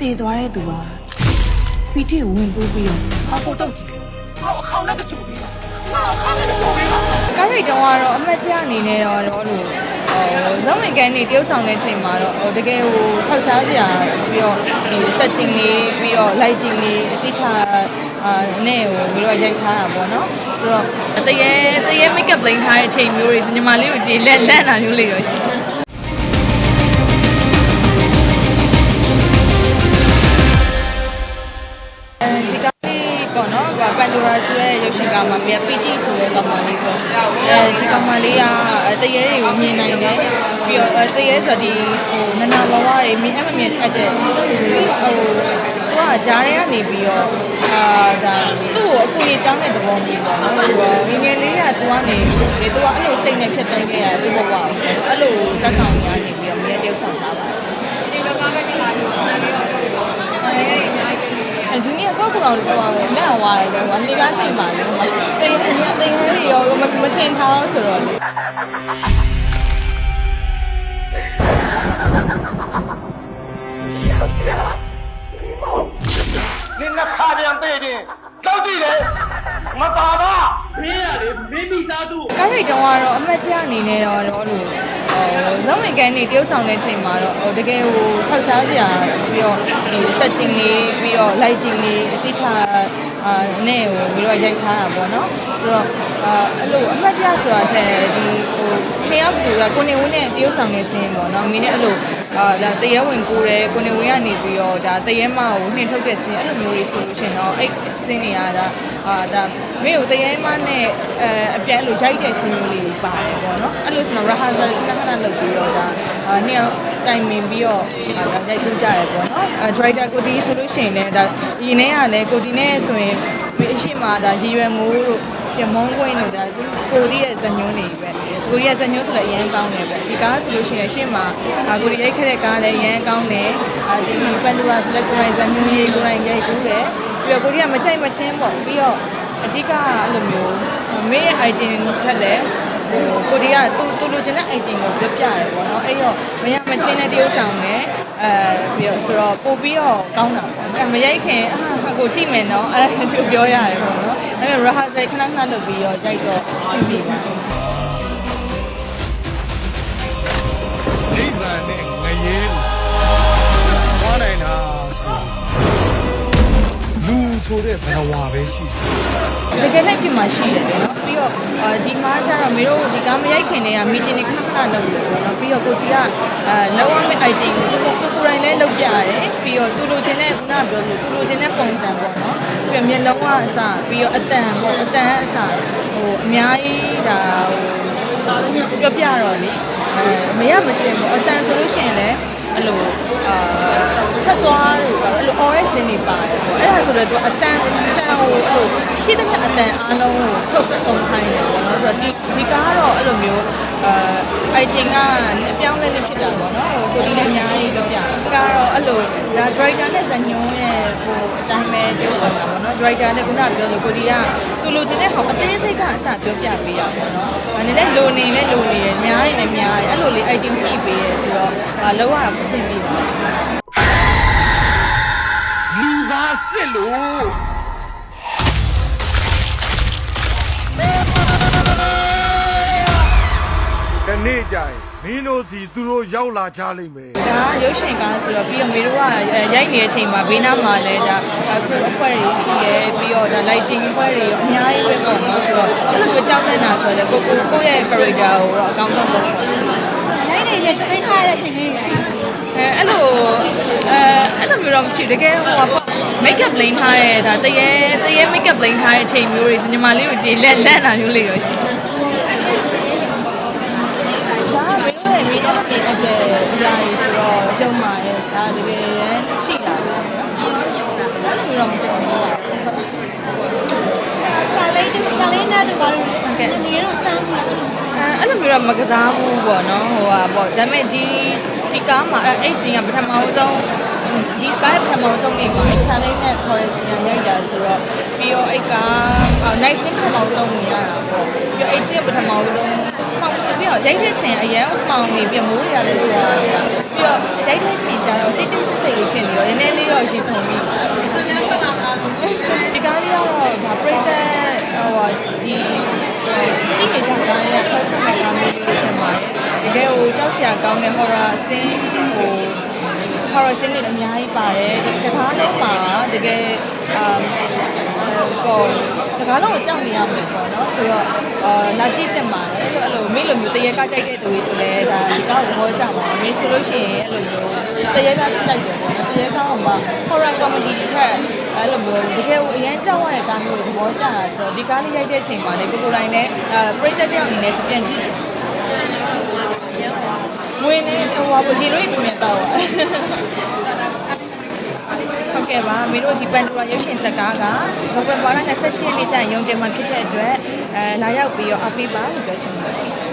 တည်သွားတဲ့သူကပီတိကိုဝင်ပိုးပြီးတော့ဟာကိုတော့ကြည့်ဟောအခေါင်းနဲ့ကချိုးပေးပါဟောအခါနဲ့ကချိုးပေးပါကားရိတ်တုံးကတော့အမှတ်ချအနေနဲ့တော့တော့လို့ဟိုဇုံဝင်ကန်နေတရုပ်ဆောင်တဲ့ချိန်မှာတော့ဟိုတကယ်ဟိုခြောက်ချားစရာပြီးတော့ဒီ setting လေးပြီးတော့ lighting လေးအတိအကျအာနဲ့ဟိုပြီးတော့ရိုက်ထားတာပေါ့နော်ဆိုတော့တရေတရေ makeup လိမ့်ထားတဲ့အချိန်မျိုးတွေဆိုညီမလေးတို့ကြည်လက်လက်နာမျိုးလေးတော့ရှိတယ် ကပန်ဒိုရာဆိုတဲ့ရုပ်ရှင်ကမှမြပီတီဆိုတဲ့ကောင်မလေးပေါ့အဲဒီကောင်မလေးကတရေတွေကိုမြင်နိုင်တယ်ပြီးတော့တရေဆိုဒီဟိုနနာဘဝတွေမြင်အမမြင်အပ်တဲ့ဟိုသူကဂျားရဲကနေပြီးတော့အာဒါသူ့ကိုအကူကြီးကြောင်းတဲ့သဘောမျိုးပေါ့နော်ဆိုတော့ငငယ်လေးကသူကနေဒီသူကအဲ့လိုစိတ်နဲ့ဖြစ်တန်းခဲ့ရသူ့ဘဝကိုအဲ့လိုဇက်ကောင်ကြီးကနေပြီးတော့မြဲတယောက်ဆောင်တာပါဒီလိုကားပဲတင်လာပြီးတော့အဲ့လေးရောပြောပြပါမယ်။ အဲ့ဒီအများကြီးလေးတွေအဂျူနီယာကောက်ကောင်တော့ပါပဲနဲ့ဝါရယ်ဝါနေကားချိန်ပါလေတေးအရင်အသေးလေးရောမမချင်ထားဆိုတော့လေနင်နှစ်ခါပြန်ပေးတင်တောက်ကြည့်တယ်မတာပါမင်းရတယ်မင်းမိသားစုကားရိတ်တုံးကတော့အမှတ်ချအနေနဲ့တော့တော့လို့ ဟိုဇုံဝင်ကန်နေတရုပ်ဆောင်တဲ့ချိန်မှာတော့ဟိုတကယ်ဟိုခြောက်ချားစရာပြီးတော့ဒီ setting လေးပြီးတော့ lighting လေးအတိအကျအာနဲ့ဟိုပြီးတော့ရိုက်ထားတာပေါ့နော်ဆိုတော့အာအဲ့လိုအမှတ်ချဆိုတာထက်ဒီဟိုနှစ်ယောက်သူကကိုနေဝင်းနဲ့တရုပ်ဆောင်နေစင်းပေါ့နော်မင်းနဲ့အဲ့လို အာဒါတရဲဝင်ကိုတယ်ကိုနေဝင်းကနေပြီးတော့ဒါတရဲမကိုနှင်ထုတ်တဲ့စင်းအဲ့လိုမျိုးတွေဆိုလို့ရှိရင်တော့အဲ့စင်းတွေကဒါအာဒါမင်းကိုတရဲမနဲ့အဲအပြန်လို့ရိုက်တဲ့စင်းမျိုးလေးတွေပါတယ်ပေါ့နော်အဲ့လိုဆိုတော့ rehearsal ခဏခဏလုပ်ပြီးတော့ဒါအာနှစ်ယောက်တိုင်ပင်ပြီးတော့ဒါရိုက်ကူးကြရပေါ့နော်အဲ director ကိုဒီဆိုလို့ရှိရင်လည်းဒါဒီနေ့ကလည်းကိုဒီနဲ့ဆိုရင်အရှိမဒါရည်ရွယ်မိုးတို့ ပြမုံကွင်းတို့ဒါကိုဒီရဲ့ဇညွန်းတွေပဲကိုဒီရဲ့ဇညွန်းဆိုလည်းအရင်ကောင်းတယ်ပေါ့ဒီကားဆိုလို့ရှိရင်အရှိမကိုဒီရိုက်ခဲ့တဲ့ကားလည်းအရင်ကောင်းတယ်အဲဒီပန်ဒူရာဆိုလည်းကိုယ်တိုင်ဇညွန်းရေးကိုယ်တိုင်ရိုက်ကူးတယ်ပြီးတော့ကိုဒီကမချိုက်မချင်းပေါ့ပြီးတော့အကြီးကအဲ့လိုမျိုးမင်းရဲ့ item ထက်လည်းဟိုကိုဒီကသူသူလိုချင်တဲ့ item ကိုပြောပြရတယ်ပေါ့နော်အဲ့တော့မရမချင်းတဲ့တရုပ်ဆောင်နဲ့ အဲပြီးတော့ဆိုတော့ပို့ပြီးတော့ကောင်းတာပေါ့နော်မရိုက်ခင်အာကိုထိမယ်နော်အဲသူပြောရတယ်ပေါ့နော်အဲ့တော့ rehearsal ခဏခဏလုပ်ပြီးတော့ရိုက်တော့စီးပြီးပါ ဆိုတဲ့ဘဝပဲရှိတယ်တကယ်လည်းပြင်မှာရှိတယ်လေနော်ပြီးတော့အာဒီမှာကျတော့မေတို့ဒီကားမရိုက်ခင်တည်းကမီတင်နေခဏခဏလုပ်တယ်ပေါ့နော်ပြီးတော့ကိုကြီးကအာလောက်ရမယ့် item ကိုသူကိုကိုကိုယ်တိုင်လည်းလုပ်ပြရတယ်ပြီးတော့သူလိုချင်တဲ့ခုနကပြောလို့သူလိုချင်တဲ့ပုံစံပေါ့နော်ပြီးတော့မျက်လုံးကအစပြီးတော့အတန်ပေါ့အတန်အစဟိုအများကြီးဒါဟိုပြောပြတော့လေအဲမရမချင်းပေါ့အတန်ဆိုလို့ရှိရင်လည်း အဲ့လိုအာထက်သွားလို့ကတော့အဲ့လို orange စင်းနေပါတယ်ပေါ့အဲ့ဒါဆိုတော့သူအတန်အတန်ဟိုအဲ့လိုရှိတဲ့မြတ်အတန်အားလုံးကိုထုတ်ပုံခိုင်းတယ်ပေါ့နော်ဆိုတော့ဒီဒီကားကတော့အဲ့လိုမျိုး အာ item ကအပြောင်းလဲနေဖြစ်တာပေါ့နော်ဟိုကိုဒီလည်းအများကြီးပြောပြတာကတော့အဲ့လိုဒါ driver နဲ့ဇညုံးရဲ့ဟိုအတိုင်းပဲပြောဆောင်တာပေါ့နော် driver နဲ့ခုနကပြောလို့ကိုဒီကသူလိုချင်တဲ့ဟောအသေးစိတ်ကအစပြောပြပေးရပေါ့နော်ဒါနဲ့လည်းလိုနေလည်းလိုနေတယ်များရင်လည်းများရင်အဲ့လိုလေး item ပြပေးရဲဆိုတော့အာလောကအဆင်ပြေပါဘူးလူသားစစ်လို့ နေ့ကြရင်မင်းတို့စီသူတို့ရောက်လာကြလိမ့်မယ်ဒါရုပ်ရှင်ကားဆိုတော့ပြီးတော့မေတို့ကရိုက်နေတဲ့အချိန်မှာဘေးနားမှာလည်းဒါအခုအခွဲတွေရှိရဲပြီးတော့ဒါ lighting အခွဲတွေအများကြီးပဲပေါ့နော်ဆိုတော့အဲ့လိုမျိုးကြောက်နေတာဆိုတော့ကိုကိုကိုရဲ့ character ကိုတော့အကောင်းဆုံးလုပ်ပါ။နိုင်နေနဲ့စသိမ်းထားရတဲ့အချိန်လေးရှိတယ်အဲအဲ့လိုအဲအဲ့လိုမျိုးတော့မရှိဘူးတကယ်ဟိုပေါ့ makeup လိမ့်ထားရဲဒါတရေတရေ makeup လိမ့်ထားတဲ့အချိန်မျိုးတွေဆိုညီမလေးကိုကြည်လက်လက်နာမျိုးလေးရောရှိတယ်ဒါကမေ တို့ရဲ့မိသားစုအတဲ့အရာကြီးဆိုတော့ရုံမာရဲ့ဒါတကယ်ရှိတာပဲအဲ့လိုမျိုးတော့မကြောက်ဘူး။ချာလေးတူချာလေးနဲ့တူပါလို့နေတော့စမ်းဘူးလို့အဲအဲ့လိုမျိုးတော့မကစားဘူးပေါ့နော်ဟိုဟာပေါ့ဒါပေမဲ့ဒီဒီကားမှာအဲ့အဲ့စင်ကပထမဆုံးဒီကားပထမဆုံးနေမှာခါလေးနဲ့ခေါ်ရစီရိုက်ကြဆိုတော့ပြီးတော့အဲ့ကား night scene ပထမဆုံးနေရတာပေါ့ပြီးတော့အဲ့စင်ပထမဆုံးမှောင်ပြီး တော့ရိုက်တဲ့ချိန်အရန်မှောင်နေပြီးမိုးရရတယ်ဆိုတာပြီးပြီးတော့ရိုက်တဲ့ချိန်ကျတော့တိတ်တိတ်ဆိတ်ဆိတ်လေးဖြစ်နေတော့နည်းနည်းလေးတော့ရှင်ပုံပြီးဒီကားလေးကတော့ဒါပရိသတ်ဟိုဟာဒီကြည့်နေကြတာလည်းခေါ်ချမဲ့ကားမျိုးလို့ထင်ပါတယ်တကယ်ဟိုကြောက်စရာကောင်းတဲ့ horror scene ဟို horror scene တွေလည်းအများကြီးပါတယ်တကားလုံးမှာ တကယ်အာဟိုတကားလုံးကိုကြောက်နေရမယ်ပေါ့နော်ဆိုတော့အာလာကြည့်တင်ပါတယ်အဲ့လိုမိလိုမျိုးတရေကကြိုက်တဲ့သူတွေဆိုလည်းဒါဒီကားကိုဘောကြပါမယ်မိဆိုလို့ရှိရင်အဲ့လိုမျိုးတရေကကြိုက်တယ်ပေါ့နော်တရေကောင်းမှာ horror comedy တစ်ချက်အဲ့လိုမျိုးတကယ်ကိုအရင်ကြောက်ရတဲ့ကားမျိုးကိုသဘောကျတာဆိုတော့ဒီကားလေးရိုက်တဲ့အချိန်မှာလေကိုကိုတိုင်းလည်းအာပရိသတ်တယောက်အနေနဲ့စပြန်ကြည့်ဝင်နေဟိုဟာကိုရေလို့ပြမြတ်တော့ ဟုတ်ကဲ့ပါမင်းတို့ဒီပန်ဒူရာရုပ်ရှင်ဇာတ်ကားကဘဘဘာလာ28ရက်နေ့ကျရင်ရုံတင်မှာဖြစ်တဲ့အတွက်အဲလာရောက်ပြီးတော့အပိပါလို့ပြောချင်ပါတယ်